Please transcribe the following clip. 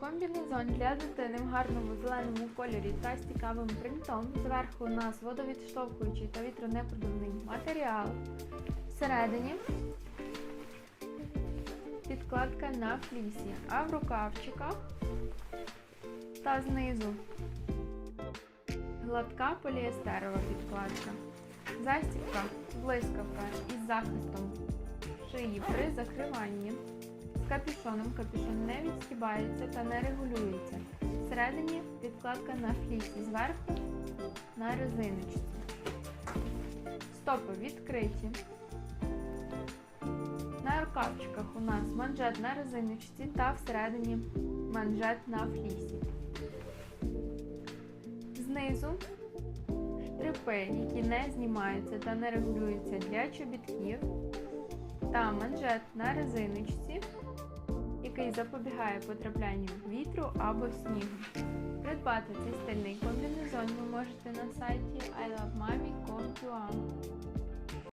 Комбінезон для дитини в гарному зеленому кольорі та з цікавим принтом. Зверху у нас водовідштовхуючий та вітронепродувний матеріал. Всередині підкладка на флісі, а в рукавчиках та знизу гладка поліестерова підкладка. Застібка блискавка із захистом шиї при закриванні. Капюшоном капюшон не відстібається та не регулюється. Всередині підкладка на флісі, зверху на резиночці. Стопи відкриті. На рукавчиках у нас манжет на резиночці та всередині манжет на флісі. Знизу штрипи, які не знімаються та не регулюються для чобітків, та манжет на резиночці, який запобігає потраплянню вітру або снігу. Придбати цей стильний комбінезон ви можете на сайті ilovemami.com.ua